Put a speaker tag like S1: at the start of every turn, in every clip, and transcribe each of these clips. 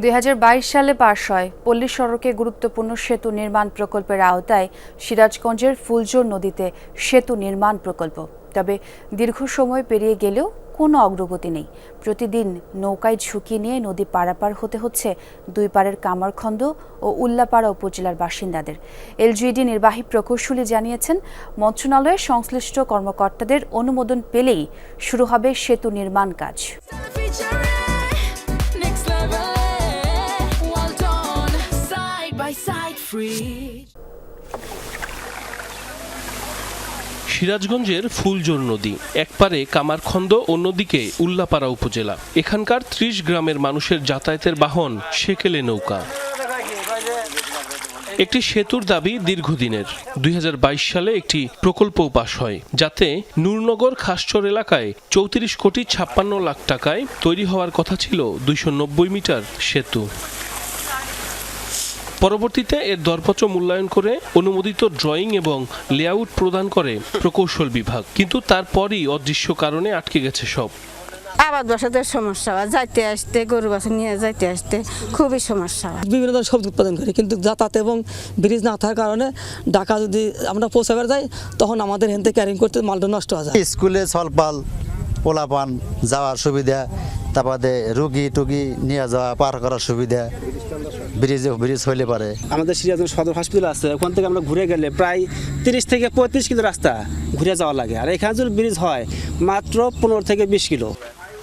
S1: দুই হাজার বাইশ সালে পাশ হয়। পল্লী সড়কে গুরুত্বপূর্ণ সেতু নির্মাণ প্রকল্পের আওতায় সিরাজগঞ্জের ফুলজোর নদীতে সেতু নির্মাণ প্রকল্প। তবে দীর্ঘ সময় পেরিয়ে গেলেও কোনো অগ্রগতি নেই। প্রতিদিন নৌকায় ঝুঁকি নিয়ে নদী পারাপার হতে হচ্ছে দুই পারের কামারখন্দ ও উল্লাপাড়া উপজেলার বাসিন্দাদের। এলজিইডি নির্বাহী প্রকৌশলী জানিয়েছেন, মন্ত্রণালয়ের সংশ্লিষ্ট কর্মকর্তাদের অনুমোদন পেলেই শুরু হবে সেতু নির্মাণ কাজ।
S2: সিরাজগঞ্জের ফুলজোর নদী, একপারে কামারখন্দ অন্যদিকে উল্লাপাড়া উপজেলা। এখানকার ত্রিশ গ্রামের মানুষের যাতায়াতের বাহন সেকেলে নৌকা। একটি সেতুর দাবি দীর্ঘদিনের। দুই হাজার বাইশ সালে একটি প্রকল্প পাশ হয়, যাতে নূরনগর খাসচর এলাকায় চৌত্রিশ কোটি ছাপ্পান্ন লাখ টাকায় তৈরি হওয়ার কথা ছিল দুইশো নব্বই মিটার সেতু। পরবর্তীতে এর দরপত্র মূল্যায়ন করে অনুমোদিত ড্রয়িং এবং লেআউট প্রদান করে প্রকৌশল বিভাগ। কিন্তু তারপরই অদৃশ্য কারণে আটকে গেছে সব।
S3: আবাদ বসাতে সমস্যা। হয় যাইতে আসতে গরু বাছুর নিয়ে যাইতে আসতে খুবই সমস্যা। হয়
S4: বিভিন্ন ধরনের সবজি উৎপাদন করি কিন্তু যাতায়াত এবং ব্রিজ না থাকার কারণে ঢাকা যদি আমরা পৌঁছাবার যাই তখন আমাদের হেনতে ক্যারিং করতে মালটা নষ্ট হয়ে যায়।
S5: স্কুলে সলপাল পোলাপান যাওয়ার সুবিধা তারপরে রুগী টুগি নিয়ে যাওয়া পার করার সুবিধা ব্রিজ ব্রিজ হইলে পারে।
S6: আমাদের সিরাজগঞ্জ সদর হসপিটাল আছে ওখান থেকে আমরা ঘুরে গেলে প্রায় তিরিশ থেকে পঁয়ত্রিশ কিলো রাস্তা ঘুরে যাওয়া লাগে। আর এখানে যদি ব্রিজ হয় মাত্র পনেরো থেকে বিশ কিলো।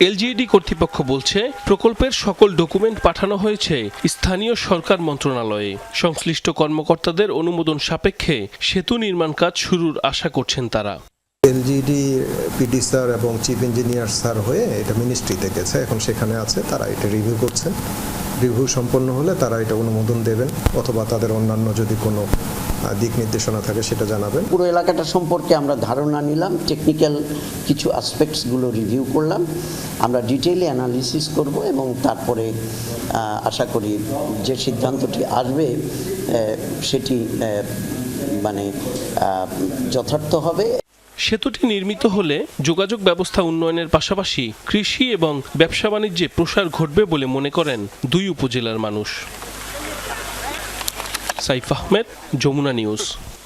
S2: এলজিইডি কর্তৃপক্ষ বলছে প্রকল্পের সকল ডকুমেন্ট পাঠানো হয়েছে স্থানীয় সরকার মন্ত্রণালয়ে। সংশ্লিষ্ট কর্মকর্তাদের অনুমোদন সাপেক্ষে সেতু নির্মাণ কাজ শুরুর আশা করছেন তারা।
S7: এলজিডি পিডি স্যার এবং চিফ ইঞ্জিনিয়ার স্যার হয়ে এটা মিনিস্ট্রিতে গেছে। এখন সেখানে আছে, তারা এটা রিভিউ করছেন রিভিউ সম্পন্ন হলে তারা এটা অনুমোদন দেবেন অথবা তাদের অন্যান্য যদি কোনো দিক নির্দেশনা থাকে সেটা জানাবেন।
S8: পুরো এলাকাটা সম্পর্কে আমরা ধারণা নিলাম টেকনিক্যাল কিছু আসপেক্টসগুলো রিভিউ করলাম। আমরা ডিটেইলে অ্যানালিসিস করব এবং তারপরে আশা করি যে সিদ্ধান্তটি আসবে সেটি মানে যথার্থ হবে।
S2: সেতুটি নির্মিত হলে যোগাযোগ ব্যবস্থা উন্নয়নের পাশাপাশি কৃষি এবং ব্যবসা বাণিজ্যে প্রসার ঘটবে বলে মনে করেন দুই উপজেলার মানুষ। সাইফ আহমেদ, যমুনা নিউজ।